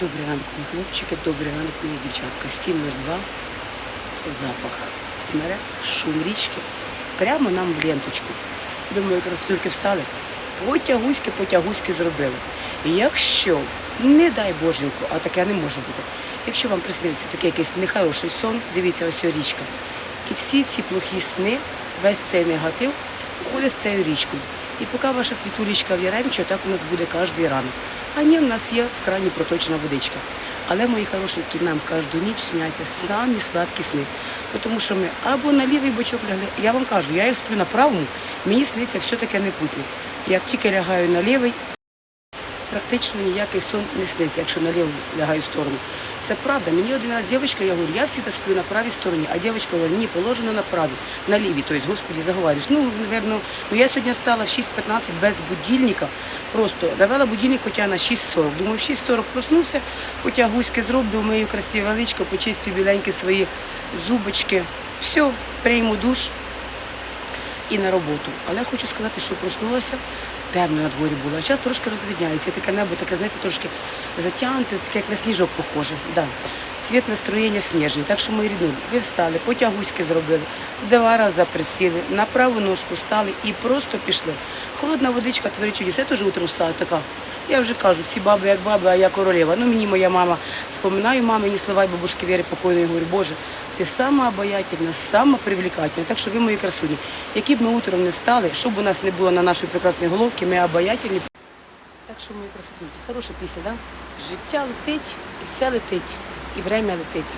Добрий ранок, мої хлопчики, добрий ранок, мої дівчатка. 7.02, запах смере, шум річки. Прямо нам в ленточку. Думаю, красунки встали. Потягуськи, потягуськи зробили. І якщо, не дай боженьку, а таке не може бути. Якщо вам приснився такий якийсь нехороший сон, дивіться, ось річка. І всі ці плохі сни, весь цей негатив уходить з цією річкою. І поки ваша світулічка в Яремчо, так у нас буде кожен ранок. А ні, в нас є в крані проточна водичка. Але, мої хорошенькі, нам кожну ніч сняться самі сладкі сни. Тому що ми або на лівий бочок лягли. Я вам кажу, я як сплю на правому, мені сниться все таке непутне. Як тільки лягаю на лівий, практично ніякий сон не сниться, якщо на ліву лягаю в сторону. Це правда. Мені один раз дівчинка, я говорю, я завжди сплю на правій стороні, а дівчинка говорить, ні, положено на правій, на лівій. Тобто, господі, заговарюсь. Ну, напевно, ну я сьогодні встала в 6.15 без будильника. Просто давала будильник хоча на 6.40. Думаю, в 6.40 проснувся, хоча гуськи зроблю, мию красиве личко, почистю біленькі свої зубочки. Все, прийму душ і на роботу. Але хочу сказати, що проснулася, темно на дворі було, а час трошки розвідняється. Таке небо таке, знаєте, трошки затягнуте, таке як на сніжок похоже. Да. Цвіт настроєння сніжний. Так що мої ріднулі, ви встали, потягуськи зробили, два рази присіли, на праву ножку стали і просто пішли. Холодна водичка творить чудес. Я теж утром встала така. Я вже кажу, всі баби як баби, а я королева. Ну мені моя мама споминаю мамині слова бабушки Віри покойної, говорю, Боже, ти сама обаятельна, сама привлекательна. Так що ви мої красуні. Які б ми утром не встали, щоб у нас не було на нашій прекрасній головці, ми обаятельні. Так що мої красотульки, хороша пісня, да? Життя летить і все летить, і время летить.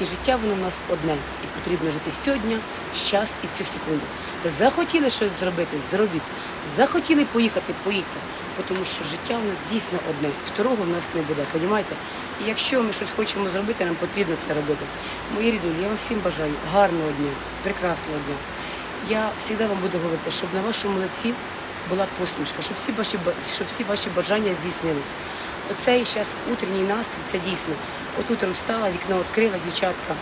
І життя воно в нас одне. І потрібно жити сьогодні, щас і в цю секунду. Захотіли щось зробити, зробіть. Захотіли поїхати, поїдьте. Тому що життя у нас дійсно одне, второго в нас не буде, розумієте? І якщо ми щось хочемо зробити, нам потрібно це робити. Мої ріднулі, я вам всім бажаю гарного дня, прекрасного дня. Я завжди вам буду говорити, щоб на вашому лиці була посмішка, щоб всі ваші, щоб всі ваші бажання здійснились. Оцей зараз утренній настрій, це дійсно. От утром встала, вікно відкрила, дівчатка,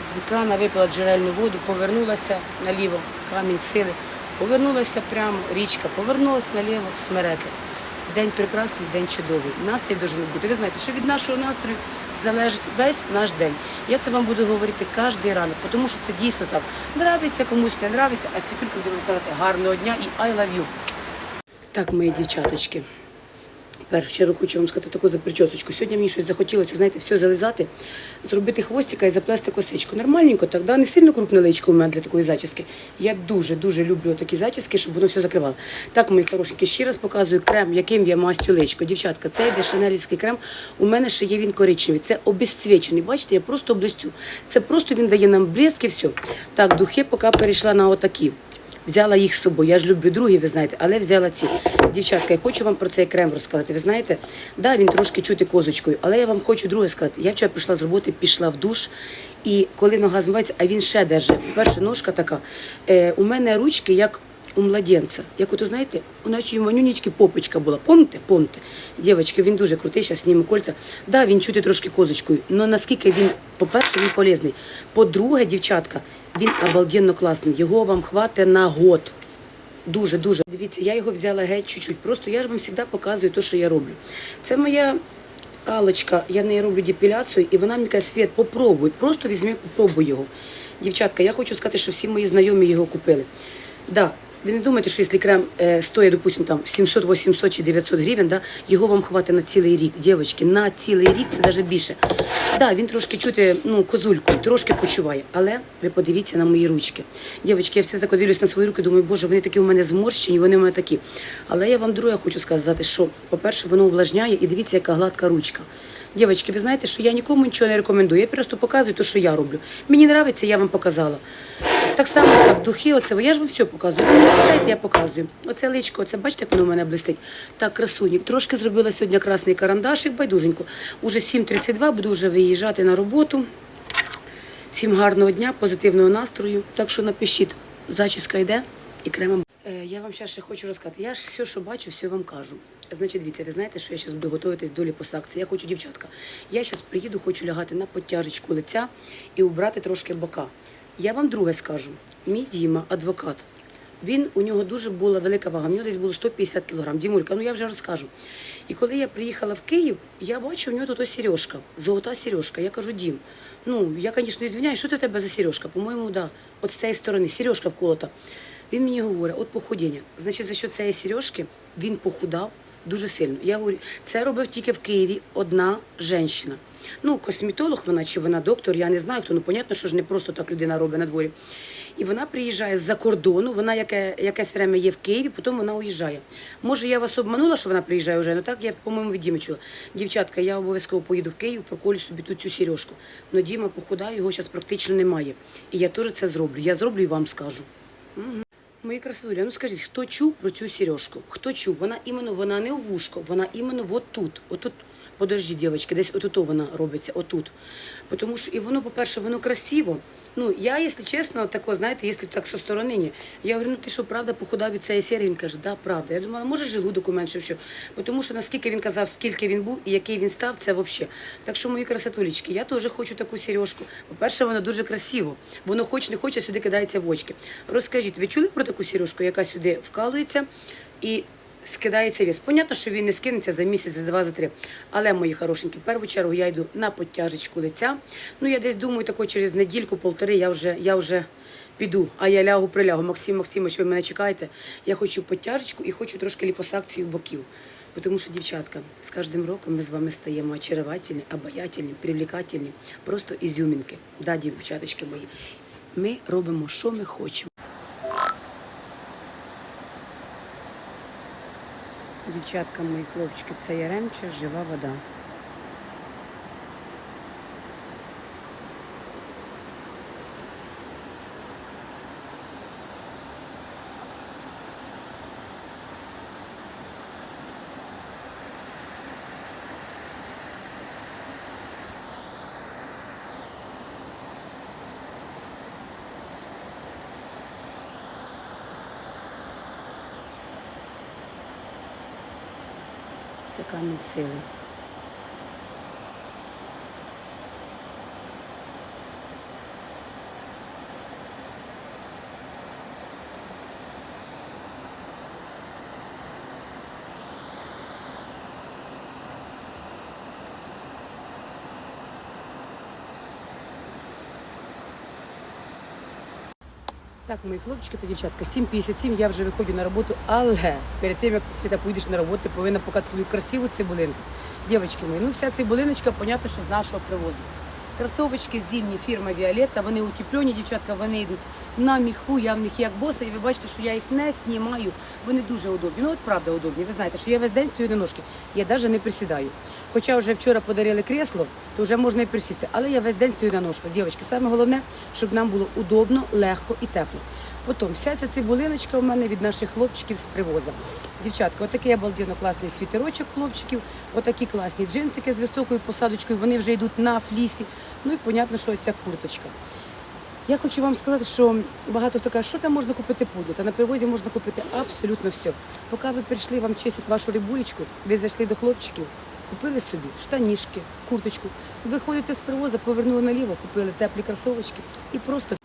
з крана випила джерельну воду, повернулася наліво, камінь сили, повернулася прямо, річка, повернулася наліво, смереки. День прекрасний, день чудовий. Настрій должен бути. Ви знаєте, що від нашого настрою залежить весь наш день. Я це вам буду говорити кожен ранок, тому що це дійсно так. Нравиться комусь, не нравиться, а світулька буде казати гарного дня і I love you. Так, мої дівчаточки. Першу чергу хочу вам сказати таку за причосочку. Сьогодні мені щось захотілося, знаєте, все зализати, зробити хвостика і заплести косичку. Нормальненько так, да? не сильно крупне личко у мене для такої зачіски. Я дуже-дуже люблю такі зачіски, щоб воно все закривало. Так, мої хорошенькі, ще раз показую крем, яким я мастю личко. Дівчатка, це йде шанелівський крем. У мене ще є він коричневий. Це обезцвічений. Бачите, я просто блистю. Це просто він дає нам блеск і все. Так, духи поки перейшла на отакі. Взяла їх з собою. Я ж люблю другі, ви знаєте, але взяла ці. Дівчатка, я хочу вам про цей крем розказати. Ви знаєте, да, він трошки чути козочкою, але я вам хочу друге сказати. Я вчора прийшла з роботи, пішла в душ, і коли нога змивається, а він ще держить. Перша ножка така. Е, у мене ручки як у младенця. Як ото знаєте, у нас у манюнічки попочка була. Помните? Помните? Дівчатки, він дуже крутий, зараз зніму кольця. Да, він чути трошки козочкою. але наскільки він, по-перше, він полезний. По-друге, дівчатка, він обалденно класний. Його вам хватить на год. Дуже, дуже. Дивіться, я його взяла геть чуть-чуть. Просто я ж вам завжди показую те, що я роблю. Це моя Алочка, я в неї роблю депіляцію, і вона мені каже, Світ, попробуй, просто візьми, попробуй його. Дівчатка, я хочу сказати, що всі мої знайомі його купили. Да, ви не думайте, що якщо крем е, стоїть, допустим, там 700, 800 чи 900 гривень, да, його вам хватить на цілий рік. Дівчатки, на цілий рік це навіть більше. Да, він трошки чути ну, козулькою, трошки почуває. Але ви подивіться на мої ручки. Дівчатки, я все так дивлюсь на свої руки, думаю, боже, вони такі у мене зморщені, вони у мене такі. Але я вам друге хочу сказати, що, по-перше, воно увлажняє і дивіться, яка гладка ручка. Дівчатки, ви знаєте, що я нікому нічого не рекомендую. Я просто показую те, що я роблю. Мені подобається, я вам показала. Так само, так, духи, оце, я ж вам все показую. Питаєте, я показую. Оце личко, оце бачите, як воно у мене блистить. Так, красунік. Трошки зробила сьогодні красний карандашик, байдуженько. Уже 7.32, буду вже виїжджати на роботу. Всім гарного дня, позитивного настрою. Так що напишіть, зачіска йде і кремом. Е, Я вам ще хочу розказати. Я ж все, що бачу, все вам кажу. Значить, дивіться, ви знаєте, що я зараз буду готуватись до ліпосакції. Я хочу, дівчатка, я зараз приїду, хочу лягати на подтяжечку лиця і убрати трошки бока. Я вам друге скажу. Мій Діма, адвокат, Він у нього дуже була велика вага. В нього десь було 150 кг. Дімулька, ну я вже розкажу. І коли я приїхала в Київ, я бачу, у нього тут ось сережка, золота сережка. Я кажу, Дім, ну я, звісно, извиняюсь, що це тебе за сережка? По-моєму, да, от з цієї сторони, сережка вколота. Він мені говорить, от похудіння. Значить, за що цієї сережки він похудав дуже сильно. Я говорю, це робив тільки в Києві одна жінка. Ну, косметолог вона чи вона доктор, я не знаю хто. Ну, понятно, що ж не просто так людина робить на дворі. І вона приїжджає з-за кордону, вона яке, якесь время є в Києві, потім вона уїжджає. Може, я вас обманула, що вона приїжджає вже, ну так я, по-моєму, від Діми чула. Дівчатка, я обов'язково поїду в Київ, проколю собі тут цю сережку. Но Діма похудає, його зараз практично немає. І я теж це зроблю. Я зроблю і вам скажу. Мої красивулі, ну скажіть, хто чув про цю сережку? Хто чув? Вона іменно вона не у вушко, вона іменно от тут. Отут. Подожди, дівчатки, десь отут вона робиться, отут. Тому що і воно, по-перше, воно красиво. Ну, я, якщо чесно, тако, знаєте, якщо так со сторони, я говорю, ну ти що, правда, похудав від цієї серії? Він каже, да, правда. Я думала, може желудок уменшив, що. Тому що наскільки він казав, скільки він був і який він став, це взагалі. Так що, мої красотулечки, я теж хочу таку сережку. По-перше, воно дуже красиво. Воно хоч не хоче, сюди кидається в очки. Розкажіть, ви чули про таку сережку, яка сюди вкалується і скидається вес. Понятно, що він не скинеться за місяць, за два, за три. Але, мої хорошенькі, в першу чергу я йду на підтяжечку лиця. Ну, я десь думаю, тако через недільку-полтори я вже, я вже піду, а я лягу прилягу. Максим Максимович, ви мене чекаєте. Я хочу підтяжечку і хочу трошки ліпосакцію боків. Тому що, дівчатка, з кожним роком ми з вами стаємо очаровательні, обаятельні, привлекательні, просто ізюмінки. Да, дівчаточки мої. Ми робимо, що ми хочемо. Дівчатка, мої хлопчики, це Яремча, жива вода. Це камінь сили. Так, мої хлопчики та дівчатка, 7.57, я вже виходжу на роботу, але перед тим, як світа поїдеш на роботу, повинна показати свою красиву цибулинку. Дівчатки мої, ну вся цибулиночка, понятно, що з нашого привозу. Кросовочки зимні, фірма Віолетта, вони утеплені, дівчатка, вони йдуть на міху, я в них як боса, і ви бачите, що я їх не знімаю, вони дуже удобні. Ну от правда удобні. Ви знаєте, що я весь день стою на ножки, я навіть не присідаю. Хоча вже вчора подарили кресло, то вже можна і присісти. Але я весь день стою на ножках. Дівчатки, саме головне, щоб нам було удобно, легко і тепло. Потім вся ця цибулиночка у мене від наших хлопчиків з привоза. Дівчатка, отакий обалденно класний світерочок хлопчиків, отакі класні джинсики з високою посадочкою, вони вже йдуть на флісі. Ну і понятно, що ця курточка. Я хочу вам сказати, що багато хто каже, що там можна купити пудру. Та на привозі можна купити абсолютно все. Поки ви прийшли, вам чистять вашу рибулечку, ви зайшли до хлопчиків, купили собі штанішки, курточку. Ви ходите з привоза, повернули наліво, купили теплі кросовочки і просто.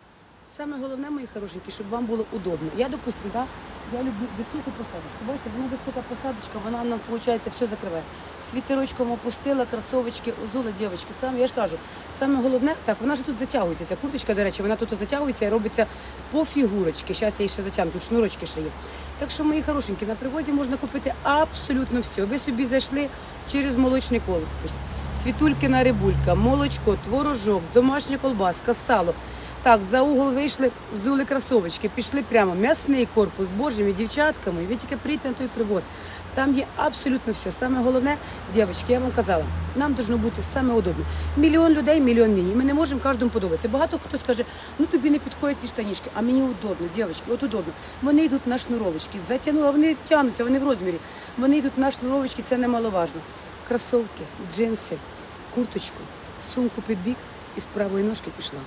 Саме головне, мої хорошенькі, щоб вам було удобно. Я, допустим, да, я люблю високу посадочку. Бачите, вона висока посадочка, вона нам, виходить, все закриває. Світерочком опустила, кросовочки, озула, дівчатки. Саме, я ж кажу, саме головне, так, вона ж тут затягується, ця курточка, до речі, вона тут затягується і робиться по фігурочці. Зараз я її ще затягну, тут шнурочки ще є. Так що, мої хорошенькі, на привозі можна купити абсолютно все. Ви собі зайшли через молочний корпус. Світулькина рибулька, молочко, творожок, домашня колбаска, сало. Так, за угол вийшли, взули кросовочки, пішли прямо. М'ясний корпус, божими дівчатками. Ви тільки прийдете на той привоз. Там є абсолютно все. Саме головне, дівчатки, я вам казала, нам должно бути саме удобно. Мільйон людей, мільйон міні. Ми не можемо кожному подобатися. Багато хто скаже, ну тобі не підходять ці штанішки, а мені удобно, дівчатки, от удобно. Вони йдуть на шнуровочки, затягнула, вони тягнуться, вони в розмірі. Вони йдуть на шнуровочки, це немаловажно. Кросовки, джинси, курточку, сумку під бік і з правої ножки пішла.